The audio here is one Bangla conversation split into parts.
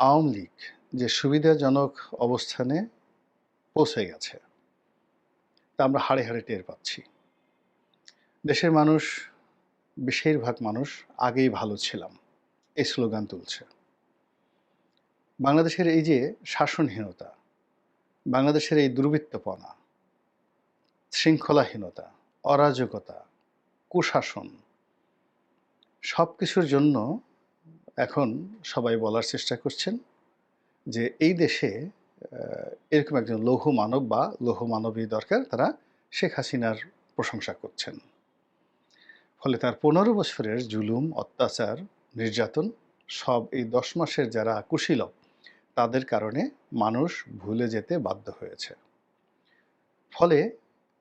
আওয়ামী লীগ যে সুবিধাজনক অবস্থানে পৌঁছে গেছে, তা আমরা হাড়ে হাড়ে টের পাচ্ছি। দেশের মানুষ, বেশিরভাগ মানুষ আগেই ভালো ছিলাম, এই স্লোগান তুলছে। বাংলাদেশের এই যে শাসনহীনতা, বাংলাদেশের এই দুর্বৃত্তপনা, শৃঙ্খলাহীনতা, অরাজকতা, কুশাসন সব কিছুর জন্য এখন সবাই বলার চেষ্টা করছেন যে এই দেশে এরকম একজন লৌহ মানব বা লৌহ মানবী দরকার তারা শেখ হাসিনার প্রশংসা করছেন। ফলে তার পনেরো বছরের জুলুম, অত্যাচার, নির্যাতন সব এই দশ মাসের যারা কুশীলব, তাদের কারণে মানুষ ভুলে যেতে বাধ্য হয়েছে। ফলে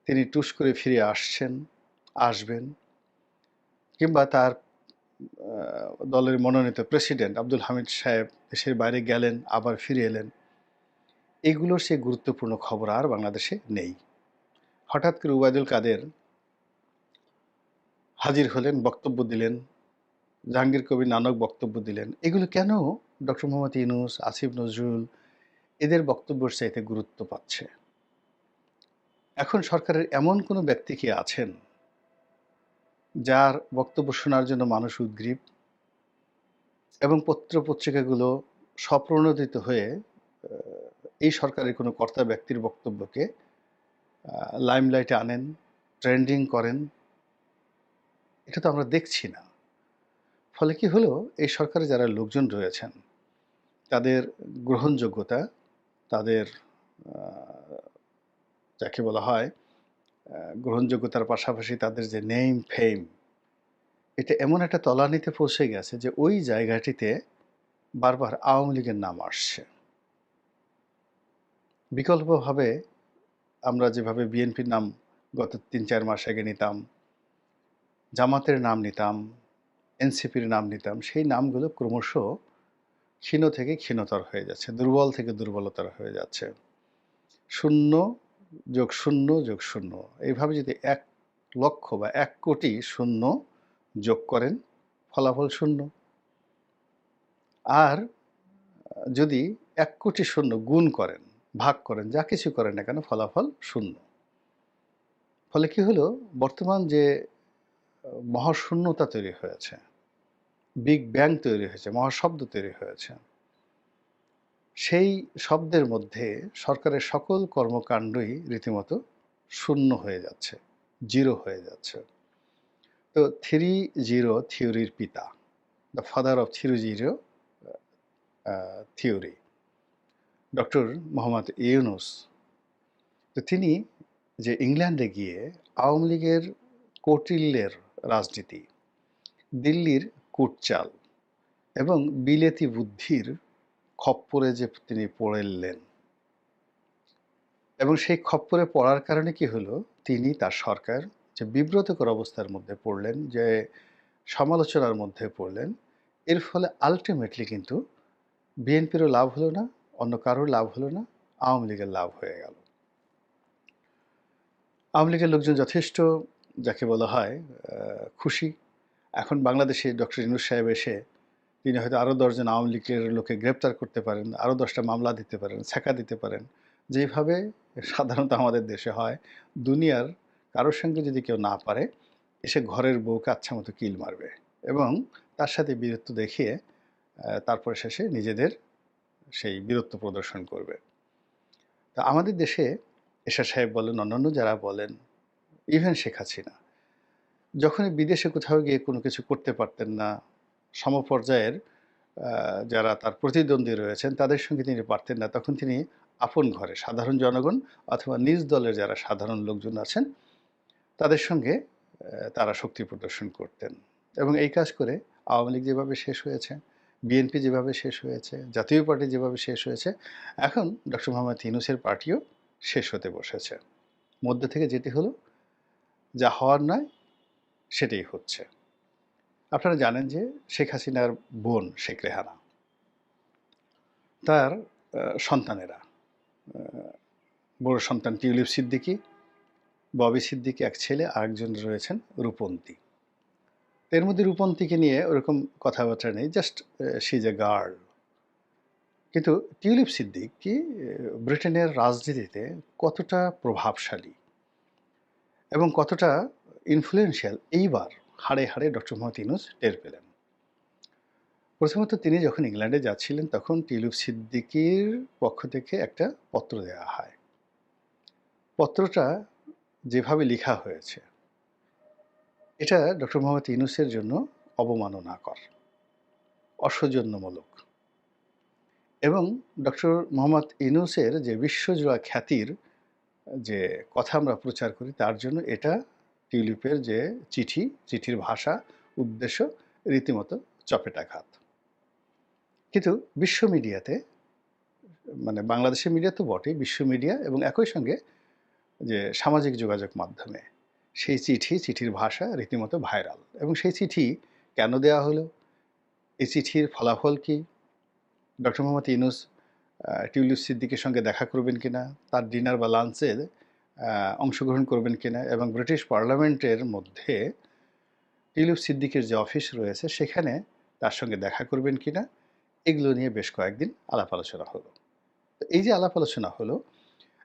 তিনি টুস করে ফিরে আসছেন, আসবেন কিংবা তার দলের মনোনীত প্রেসিডেন্ট আব্দুল হামিদ সাহেব দেশের বাইরে গেলেন, আবার ফিরে এলেন। এগুলোর সে গুরুত্বপূর্ণ খবর আর বাংলাদেশে নেই। হঠাৎ করে উবায়দুল কাদের হাজির হলেন, বক্তব্য দিলেন, জাহাঙ্গীর কবির নানক বক্তব্য দিলেন। এগুলো কেন? ডক্টর মোহাম্মদ ইউনুস, আসিফ নজরুল, এদের বক্তব্যের চাইতে গুরুত্ব পাচ্ছে। এখন সরকারের এমন কোনো ব্যক্তি কি আছেন? যার বক্তব্য শোনার জন্য মানুষ উদ্গ্রীব এবং পত্র পত্রিকাগুলো স্বপ্রণোদিত হয়ে এই সরকারের কোনো কর্তা ব্যক্তির বক্তব্যকে লাইমলাইটে আনেন ট্রেন্ডিং করেন, এটা তো আমরা দেখছি না। ফলে কি হলো? এই সরকারে যারা লোকজন রয়েছেন, তাদের গ্রহণযোগ্যতা, তাদের যাকে বলা হয় গ্রহণযোগ্যতার পাশাপাশি তাদের যে নেম ফেম এটা এমন একটা তলানিতে পৌঁছে গেছে যে ওই জায়গাটিতে বারবার আওয়ামী লীগের নাম আসছে। বিকল্পভাবে আমরা যেভাবে বিএনপির নাম গত তিন চার মাস আগে নিতাম, জামাতের নাম নিতাম, এনসিপির নাম নিতাম, সেই নামগুলো ক্রমশ ক্ষীণ থেকে ক্ষীণতর হয়ে যাচ্ছে, দুর্বল থেকে দুর্বলতর হয়ে যাচ্ছে। শূন্য যোগ শূন্য যোগ শূন্য। এইভাবে যদি এক লক্ষ বা এক কোটি শূন্য যোগ করেন, ফলাফল শূন্য। আর যদি এক কোটি শূন্য গুণ করেন, ভাগ করেন, যা কিছু করেন না কেন, ফলাফল শূন্য। ফলে কি হলো? বর্তমান যে, মহাশূন্যতা তৈরি হয়েছে, বিগ ব্যাং তৈরি হয়েছে, মহাশব্দ তৈরি হয়েছে সেই শব্দের মধ্যে সরকারের সকল কর্মকাণ্ডই রীতিমতো শূন্য হয়ে যাচ্ছে, জিরো হয়ে যাচ্ছে। তো থ্রি জিরো থিওরির পিতা, the father of three zero theory, doctor Mohammad Yunus. তো তিনি যে ইংল্যান্ডে গিয়ে আওয়ামী লীগের কৌটিল্যের রাজনীতি, দিল্লির কুটচাল এবং বিলেতি বুদ্ধির খপ্পরে যে তিনি পড়েলেন। এবং সেই খপ্পরে পড়ার কারণে কি হলো? তিনি তার সরকার যে বিব্রতকর অবস্থার মধ্যে পড়লেন, যে সমালোচনার মধ্যে পড়লেন, এর ফলে আলটিমেটলি কিন্তু বিএনপিরও লাভ হলো না, অন্য কারোর লাভ হলো না, আওয়ামী লীগের লাভ হয়ে গেল। আওয়ামী লীগের লোকজন যথেষ্ট, যাকে বলা হয় খুশি। এখন বাংলাদেশে ডক্টর ইনুস সাহেব এসে তিনি হয়তো আরও দশজন আওয়ামী লীগের লোকে গ্রেপ্তার করতে পারেন আরও দশটা মামলা দিতে পারেন ছেঁকা দিতে পারেন। যেভাবে সাধারণত আমাদের দেশে হয়, দুনিয়ার কারোর সঙ্গে যদি কেউ না পারে, এসে ঘরের বউকে আচ্ছা মতো কিল মারবে এবং তার সাথে বীরত্ব দেখিয়ে তারপরে শেষে নিজেদের সেই বীরত্ব প্রদর্শন করবে। তা আমাদের দেশে এশা সাহেব বলেন, অন্যান্য যারা বলেন ইভেন শেখ হাসিনা, যখনই বিদেশে কোথাও গিয়ে কোনো কিছু করতে পারতেন না সমপর্যায়ের যারা তার প্রতিদ্বন্দ্বী রয়েছেন, তাদের সঙ্গে তিনি পারতেন না। তখন তিনি আপন ঘরে সাধারণ জনগণ অথবা নিজ দলের যারা সাধারণ লোকজন আছেন, তাদের সঙ্গে তারা শক্তি প্রদর্শন করতেন। এবং এই কাজ করে আওয়ামী লীগ যেভাবে শেষ হয়েছে, বিএনপি যেভাবে শেষ হয়েছে, জাতীয় পার্টি যেভাবে শেষ হয়েছে, এখন ডক্টর মোহাম্মদ ইউনুসের পার্টিও শেষ হতে বসেছে। মধ্যে থেকে যেটি হলো, যা হওয়ার নয়, সেটাই হচ্ছে। আপনারা জানেন যে শেখ হাসিনার বোন শেখ রেহানা, তার সন্তানেরা বড় সন্তান টিউলিপ সিদ্দিকী, ববি সিদ্দিকী, এক ছেলে, আরেকজন রয়েছেন রূপন্তী। এর মধ্যে রূপন্তীকে নিয়ে ওরকম কথাবার্তা নেই, জাস্ট সিজ এ গার্ল কিন্তু টিউলিপ সিদ্দিক কি ব্রিটেনের রাজনীতিতে কতটা প্রভাবশালী এবং কতটা ইনফ্লুয়েন্সিয়াল এইবার হাড়ে, হাড়ে ডক্টর মোহাম্মদ ইউনূস টের পেলেন। প্রথমত তিনি যখন ইংল্যান্ডে যাচ্ছিলেন তখন টিউলিপ সিদ্দিকীর পক্ষ থেকে একটা পত্র দেওয়া হয়। পত্রটা যেভাবে লিখা হয়েছে এটা ডক্টর মোহাম্মদ ইউনূসের জন্য অবমাননাকর, অসৌজন্যমূলক এবং ডক্টর মোহাম্মদ ইউনূসের যে বিশ্বজোড়া খ্যাতির যে কথা আমরা প্রচার করি তার জন্য এটা টিউলিপের যে চিঠি, চিঠির ভাষা, উদ্দেশ্য রীতিমতো চপেটাঘাত। কিন্তু বিশ্ব মিডিয়াতে মানে বাংলাদেশের মিডিয়া তো বটেই, বিশ্ব মিডিয়া এবং একই সঙ্গে যে সামাজিক যোগাযোগ মাধ্যমে সেই চিঠি, চিঠির ভাষা রীতিমতো ভাইরাল এবং সেই চিঠি কেন দেয়া হলো? এই চিঠির ফলাফল কি? ডক্টর মোহাম্মদ ইউনূস টিউলিপ সিদ্দিকের সঙ্গে দেখা করবেন কিনা? তার ডিনার বা লাঞ্চে অংশগ্রহণ করবেন কিনা? এবং ব্রিটিশ পার্লামেন্টের মধ্যে টিউলিপ সিদ্দিকের যে অফিস রয়েছে সেখানে তার সঙ্গে দেখা করবেন কিনা? এগুলো নিয়ে বেশ কয়েকদিন আলাপ আলোচনা হলো। তো এই যে আলাপ আলোচনা হলো,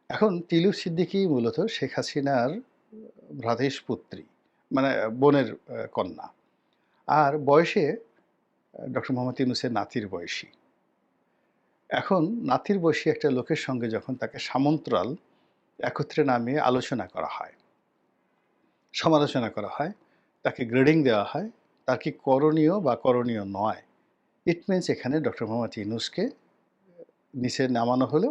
এখন টিউলিপ সিদ্দিকী মূলত শেখ হাসিনার ভ্রাতুষ্পুত্রী, মানে বোনের কন্যা। আর বয়সে ডক্টর মোহাম্মদ ইউনূসের নাতির বয়সী। এখন নাতির বয়সী একটা লোকের সঙ্গে যখন তাকে সামন্তরাল একত্রে নামিয়ে আলোচনা করা হয়, সমালোচনা করা হয়, তাকে গ্রেডিং দেওয়া হয়, তার কি করণীয় বা করণীয় নয়, ইট মিনস এখানে ডক্টর মোহাম্মদ ইউনূসকে নিচে নামানো হলো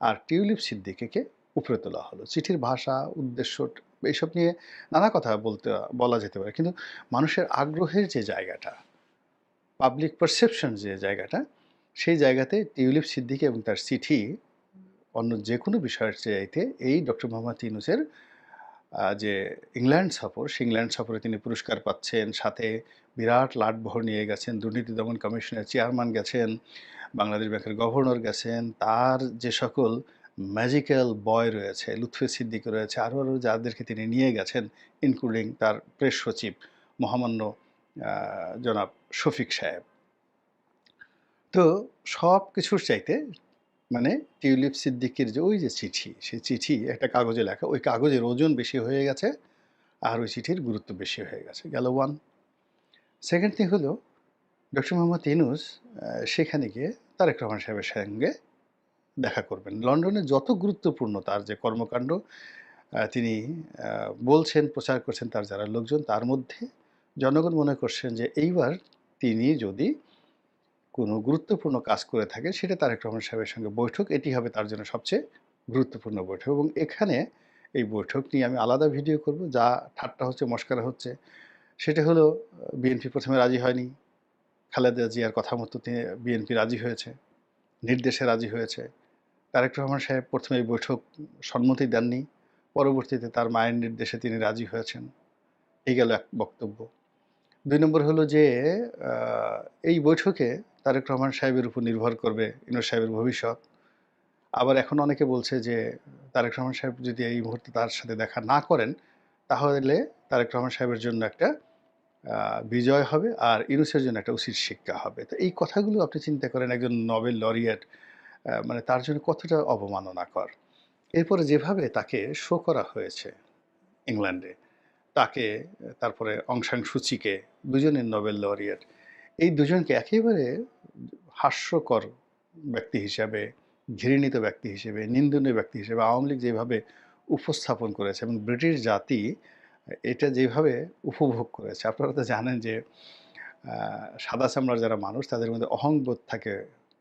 আর টিউলিপ সিদ্দিকিকে উপরে তোলা হলো। চিঠির ভাষা, উদ্দেশ্য এইসব নিয়ে নানা কথা বলতে বলা যেতে পারে। কিন্তু মানুষের আগ্রহের যে জায়গাটা, পাবলিক পারসেপশন যে জায়গাটা, সেই জায়গাতে টিউলিপ সিদ্দিকী এবং তার চিঠি অন্য যে কোনো বিষয়ের চাইতে এই ডক্টর মোহাম্মদ ইউনূসের যে ইংল্যান্ড সফর, সেই ইংল্যান্ড সফরে তিনি পুরস্কার পাচ্ছেন, সাথে বিরাট লাটবহর নিয়ে গেছেন, দুর্নীতি দমন কমিশনের চেয়ারম্যান গেছেন, বাংলাদেশ ব্যাংকের গভর্নর গেছেন, তার যে সকল ম্যাজিক্যাল বয় রয়েছে, লুৎফে সিদ্দিকী রয়েছে, আরও, আরও যাদেরকে তিনি নিয়ে গেছেন ইনক্লুডিং তার প্রেস সচিব মহামান্য জনাব শফিক সাহেব। তো সব কিছুর চাইতে মানে টিউলিপ সিদ্দিকির যে ওই যে চিঠি, সেই চিঠি একটা কাগজে লেখা, ওই কাগজের ওজন বেশি হয়ে গেছে আর ওই চিঠির গুরুত্ব বেশি হয়ে গেছে। গেল ওয়ান সেকেন্ড থিং হলো ডক্টর মোহাম্মদ ইউনূস আ সেখানে গিয়ে তারেক রহমান সাহেবের সঙ্গে দেখা করবেন। লন্ডনে যত গুরুত্বপূর্ণ তার যে কর্মকাণ্ড তিনি বলছেন, প্রচার করছেন তার যারা লোকজন, তার মধ্যে জনগণ মনে করছেন যে এইবার তিনি যদি কোনো গুরুত্বপূর্ণ কাজ করে থাকে সেটা তারেক রহমান সাহেবের সঙ্গে বৈঠক, এটি হবে তার জন্য সবচেয়ে গুরুত্বপূর্ণ বৈঠক এবং এখানে এই বৈঠক নিয়ে আমি আলাদা ভিডিও করব। যা ঠাট্টা হচ্ছে, মশকরা হচ্ছে সেটা হলো বিএনপি প্রথমে রাজি হয়নি। খালেদা জিয়ার কথা মতো তিনি বিএনপি রাজি হয়েছে, নির্দেশে রাজি হয়েছে। তারেক রহমান সাহেব প্রথমে এই বৈঠক সম্মতি দেননি, পরবর্তীতে তার মায়ের নির্দেশে তিনি রাজি হয়েছেন। এই গেল এক বক্তব্য। দুই নম্বর হলো যে এই বৈঠকে তারেক রহমান সাহেবের উপর নির্ভর করবে ইউনূস সাহেবের ভবিষ্যৎ। আবার এখন অনেকে বলছে যে তারেক রহমান সাহেব যদি এই মুহূর্তে তার সাথে দেখা না করেন, তাহলে তারেক রহমান সাহেবের জন্য একটা বিজয় হবে আর ইউনূসের জন্য একটা উচিত শিক্ষা হবে। তো এই কথাগুলো আপনি চিন্তা করেন একজন নোবেল লরিয়েট মানে তার জন্য কতটা অবমাননাকর। এরপরে যেভাবে তাকে শো করা হয়েছে ইংল্যান্ডে, তাকে তারপরে অং সান সুচিকে, দুজনই নোবেল লরিয়েট। এই দুজনকে একেবারে হাস্যকর ব্যক্তি হিসাবে, ঘৃণিত ব্যক্তি হিসেবে, নিন্দনীয় ব্যক্তি হিসেবে আওয়ামী লীগ যেভাবে উপস্থাপন করেছে এবং ব্রিটিশ জাতি এটা যেভাবে উপভোগ করেছে। আপনারা তো জানেন যে সাদা চামড়ার যারা মানুষ তাদের মধ্যে অহংবোধ থাকে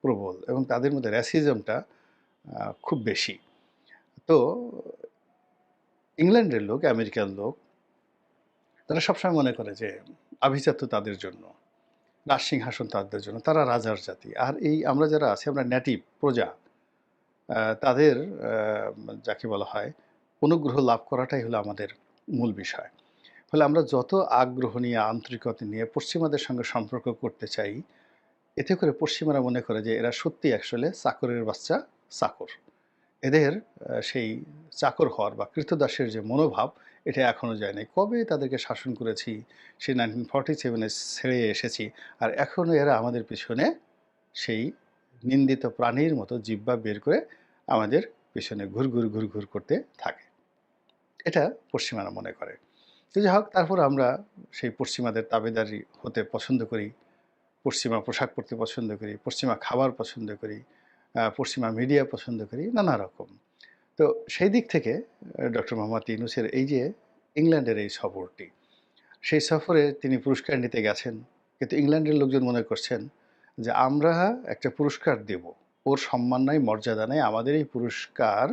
প্রবল এবং তাদের মধ্যে র্যাসিজমটা খুব বেশি। তো ইংল্যান্ডের লোক, আমেরিকার লোক তারা সবসময় মনে করে যে আভিজাত্য তাদের জন্য, রাজসিংহাসন তাদের জন্য, তারা রাজার জাতি। আর এই আমরা যারা আছি আমরা নেটিভ, প্রজা, তাদের যাকে বলা হয় অনুগ্রহ লাভ করাটাই হলো আমাদের মূল বিষয়। ফলে আমরা যত আগ্রহ নিয়ে, আন্তরিকতা নিয়ে পশ্চিমাদের সঙ্গে সম্পর্ক করতে চাই, এতে করে পশ্চিমারা মনে করে যে এরা সত্যি আসলে চাকরের বাচ্চা চাকর। এদের সেই চাকর হওয়ার বা কৃতদাসের যে মনোভাব এটা এখনও যায়নি। কবে তাদেরকে শাসন করেছি, সেই 1947 এ ছেড়ে এসেছি। আর এখনও এরা আমাদের পিছনে সেই নিন্দিত প্রাণীর মতো জিব্বা বের করে আমাদের পিছনে ঘুর ঘুর ঘুর ঘুর করতে থাকে। এটা পশ্চিমারা মনে করে। তো যাই হোক তারপর আমরা সেই পশ্চিমাদের তাবেদারি হতে পছন্দ করি পশ্চিমা পোশাক পরতে পছন্দ করি পশ্চিমা খাবার পছন্দ করি পশ্চিমা মিডিয়া পছন্দ করি নানা রকম। তো সেই দিক থেকে ডক্টর মোহাম্মদ ইউনুসের এই যে ইংল্যান্ডের এই সফরটি, সেই সফরে তিনি পুরস্কার নিতে গেছেন, কিন্তু ইংল্যান্ডের লোকজন মনে করছেন যে আমরা একটা পুরস্কার দেব। ওর সম্মান নাই, মর্যাদা নেই, আমাদের এই পুরস্কার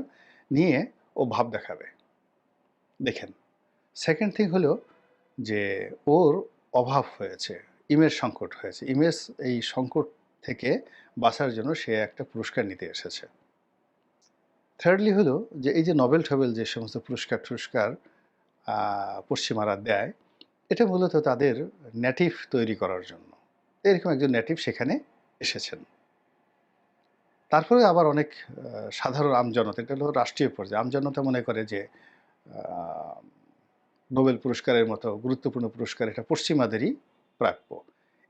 নিয়ে ও ভাব দেখাবে। দেখেন সেকেন্ড থিং হলো যে ওর অভাব হয়েছে ইমেজ সংকট হয়েছে। ইমেজ এই সংকট থেকে বাঁচার জন্য সে একটা পুরস্কার নিতে এসেছে। থার্ডলি হলো যে এই যে নোবেল টোবেল যে সমস্ত পুরস্কার টুরস্কার পশ্চিমারা দেয়, এটা মূলত তাদের নেটিভ তৈরি করার জন্য। এরকম একজন নেটিভ সেখানে এসেছেন। তারপরে আবার অনেক সাধারণ আমজনতা এটা হলো রাষ্ট্রীয় পর্যায়ে আমজনতা মনে করে যে নোবেল পুরস্কারের মতো গুরুত্বপূর্ণ পুরস্কার এটা পশ্চিমাদেরই প্রাপ্য।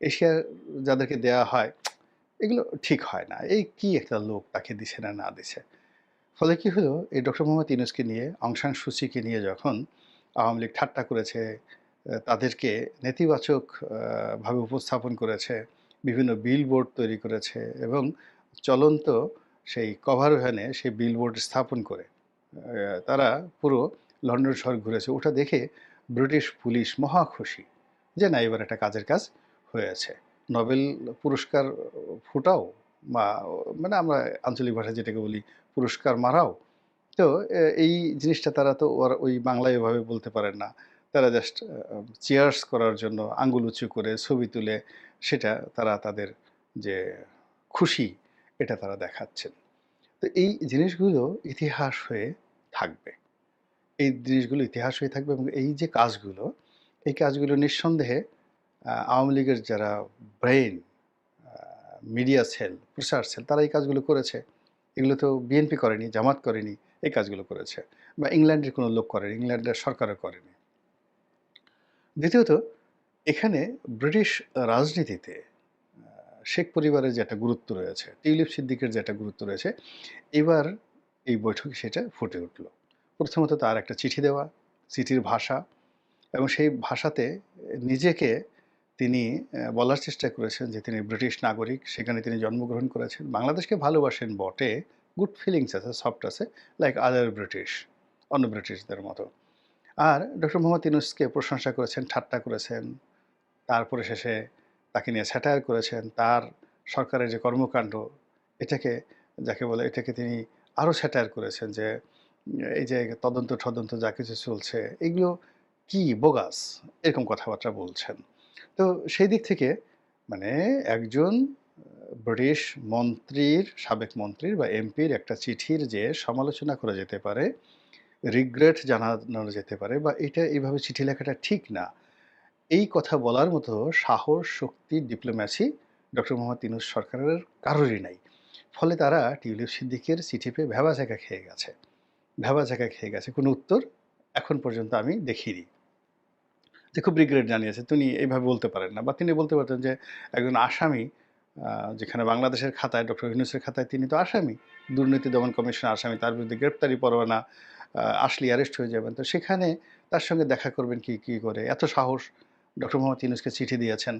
এশিয়ার যাদেরকে দেয়া হয়, এগুলো ঠিক হয় না। এই কি একটা লোক তাকে দিছে না না দিছে? ফলে কি হলো, এই ডক্টর মোহাম্মদ ইউনুসকে নিয়ে অংশান সূচিকে নিয়ে যখন আওয়ামী লীগ ঠাট্টা করেছে তাদেরকে নেতিবাচক ভাবে উপস্থাপন করেছে, বিভিন্ন বিলবোর্ড তৈরি করেছে এবং চলন্ত সেই কভার ভ্যানে সেই বিলবোর্ড স্থাপন করে তারা পুরো লন্ডন শহর ঘুরেছে। ওটা দেখে ব্রিটিশ পুলিশ মহা খুশি যে না, এবার একটা কাজের কাজ হয়েছে। নোবেল পুরস্কার ফুটাও মানে আমরা আঞ্চলিক ভাষায় যেটাকে বলি পুরস্কার মারাও। তো এই জিনিসটা তারা তো ওর ওই বাংলায় এভাবে বলতে পারেন না। তারা জাস্ট চেয়ার্স করার জন্য আঙ্গুল উঁচু করে ছবি তুলে সেটা তারা তাদের যে খুশি, এটা তারা দেখাচ্ছেন। তো এই জিনিসগুলো ইতিহাস হয়ে থাকবে। এই জিনিসগুলো ইতিহাস হয়ে থাকবে এবং এই যে কাজগুলো, এই কাজগুলো নিঃসন্দেহে আওয়ামী লীগের যারা ব্রেইন মিডিয়া সেল প্রচার সেল তারা এই কাজগুলো করেছে। এগুলো তো বিএনপি করেনি, জামাত করেনি, এই কাজগুলো করেছে। বা ইংল্যান্ডের কোনো লোক করেনি, ইংল্যান্ডের সরকারও করেনি। দ্বিতীয়ত, এখানে ব্রিটিশ রাজনীতিতে শেখ পরিবারের যে একটা গুরুত্ব রয়েছে, টিউলিপ সিদ্দিকের যে একটা গুরুত্ব রয়েছে, এবার এই বৈঠকে সেটা ফুটে উঠল। প্রথমত তার একটা চিঠি দেওয়া, চিঠির ভাষা, এবং সেই ভাষাতে নিজেকে তিনি বলার চেষ্টা করেছেন যে তিনি ব্রিটিশ নাগরিক, সেখানে তিনি জন্মগ্রহণ করেছেন। বাংলাদেশকে ভালোবাসেন বটে, গুড ফিলিংস আছে, সফট আছে, লাইক আদার ব্রিটিশ, অন্য ব্রিটিশদের মতো। আর ডক্টর মোহাম্মদ ইউনুসকে প্রশংসা করেছেন, ঠাট্টা করেছেন, তারপরে শেষে তাকে নিয়ে স্যাটায়ার করেছেন, তার সরকারের যে কর্মকাণ্ড, এটাকে, যাকে বলে, এটাকে তিনি আরও স্যাটায়ার করেছেন যে, এই যে তদন্ত তদন্ত যা কিছু চলছে, এগুলো কি বোগাস, এরকম কথাবার্তা বলছেন। তো সেই দিক থেকে মানে একজন ব্রিটিশ মন্ত্রীর, সাবেক মন্ত্রীর বা এমপির একটা চিঠির যে সমালোচনা করা যেতে পারে রিগ্রেট জানানো যেতে পারে বা এটা এইভাবে চিঠি লেখাটা ঠিক না, এই কথা বলার মতো সাহস, শক্তি ডিপ্লোম্যাসি ডক্টর মোহাম্মদ ইনুস সরকারের কারোরই নাই। ফলে তারা টিউলিপ সিদ্দিকের চিঠি পেয়ে ভেবা জায়গা খেয়ে গেছে। ভেবা জায়গা খেয়ে গেছে। কোনো উত্তর এখন পর্যন্ত আমি দেখিনি। যে খুব রিগ্রেট জানিয়েছে, তিনি এইভাবে বলতে পারেন না। বা তিনি বলতে পারতেন যে একজন আসামি যেখানে বাংলাদেশের খাতায়, ডক্টর ইউনুসের খাতায় তিনি তো আসামি। দুর্নীতি দমন কমিশন আসামি, তার বিরুদ্ধে গ্রেপ্তারি পরোয়ানা আসলে অ্যারেস্ট হয়ে যাবেন। তো সেখানে তার সঙ্গে দেখা করবেন কি কি করে? এত সাহস ডক্টর মোহাম্মদ ইউনুসকে চিঠি দিয়েছেন।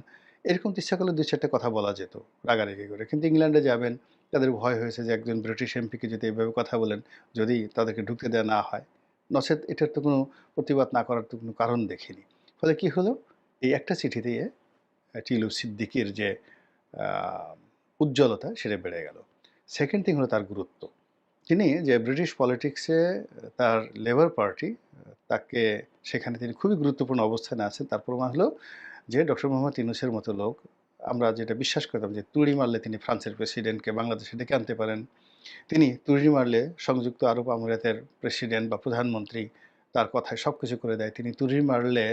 এরকম ইচ্ছা করলে দুই চারটে কথা বলা যেত, রাগারাগি করে। কিন্তু ইংল্যান্ডে যাবেন, তাদের ভয় হয়েছে যে একজন ব্রিটিশ এমপিকে যদি এইভাবে কথা বলেন, যদি তাদেরকে ঢুকতে দেওয়া না হয়। নচেত এটার তো কোনো প্রতিবাদ না করার তো কোনো কারণ দেখিনি। ফলে কি হলো? এই একটা চিঠি দিয়ে টিলু সিদ্দিকির যে উজ্জ্বলতা সেটা বেড়ে গেল। সেকেন্ড থিং হলো তার গুরুত্ব। তিনি যে ব্রিটিশ পলিটিক্সে তার লেবার পার্টি তাকে সেখানে তিনি খুবই গুরুত্বপূর্ণ অবস্থানে আছেন। তার প্রমাণ হলো যে ডক্টর মোহাম্মদ ইউনুসের মতো লোক, আমরা যেটা বিশ্বাস করতাম যে, তুড়ি মারলে তিনি ফ্রান্সের প্রেসিডেন্টকে বাংলাদেশে ডেকে আনতে পারেন। তিনি তুড়ি মারলে সংযুক্ত আরব আমিরাতের প্রেসিডেন্ট বা প্রধানমন্ত্রী তার কথায় সব কিছু করে দেয়। তিনি তুড়ি মারলে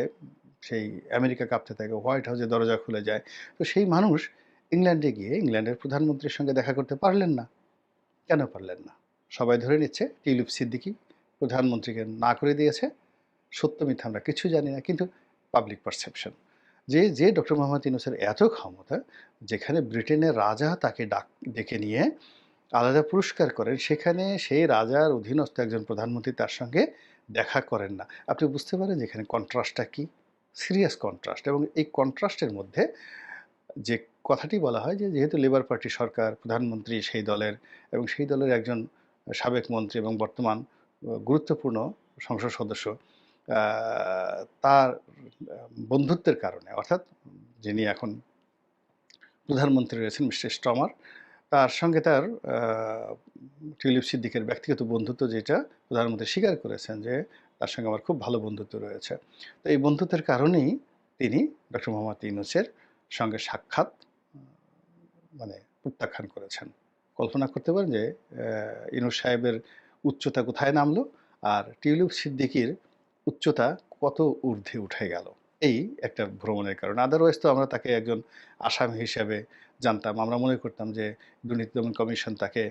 সেই আমেরিকা কাঁপতে থাকে, হোয়াইট হাউসে দরজা খুলে যায়। তো সেই মানুষ ইংল্যান্ডে গিয়ে ইংল্যান্ডের প্রধানমন্ত্রীর সঙ্গে দেখা করতে পারলেন না। কেন পারলেন না? সবাই ধরে নিচ্ছে, টিউলিপ সিদ্দিকি প্রধানমন্ত্রীকে না করে দিয়েছে। সত্য মিথ্যা আমরা কিছু জানি না, কিন্তু পাবলিক পারসেপশন যে যে ডক্টর মোহাম্মদ ইউনুসের এত ক্ষমতা, যেখানে ব্রিটেনের রাজা তাকে ডাক, ডেকে নিয়ে আলাদা পুরস্কার করেন, সেখানে সেই রাজার অধীনস্থ একজন প্রধানমন্ত্রী তার সঙ্গে দেখা করেন না। আপনি বুঝতে পারেন যেখানে কন্ট্রাস্টটা কি? সিরিয়াস কন্ট্রাস্ট এবং এই কন্ট্রাস্টের মধ্যে যে কথাটি বলা হয় যে যেহেতু লেবার পার্টি সরকার, প্রধানমন্ত্রী সেই দলের এবং সেই দলের একজন সাবেক মন্ত্রী এবং বর্তমান গুরুত্বপূর্ণ সংসদ সদস্য তার বন্ধুত্বের কারণে, অর্থাৎ যিনি এখন প্রধানমন্ত্রী রয়েছেন মিস্টার স্টমার তার সঙ্গে তার টিউলিপ সিদ্দিকের ব্যক্তিগত বন্ধুত্ব যেটা প্রধানমন্ত্রী স্বীকার করেছেন যে তার সঙ্গে আমার খুব ভালো বন্ধুত্ব রয়েছে। তো এই বন্ধুত্বের কারণেই তিনি ডক্টর মোহাম্মদ ইউনুসের সঙ্গে সাক্ষাৎ মানে প্রত্যাখ্যান করেছেন। কল্পনা করতে পারেন যে ইনুস সাহেবের উচ্চতা কোথায় নামলো আর টিউলিপ সিদ্দিকির উচ্চতা কত ঊর্ধ্বে উঠে গেল। এই একটা ভ্রমণের কারণে। আদারওয়াইজ তো আমরা তাকে একজন আসামি হিসেবে জানতাম আমরা মনে করতাম যে দুর্নীতি দমন কমিশন তাকে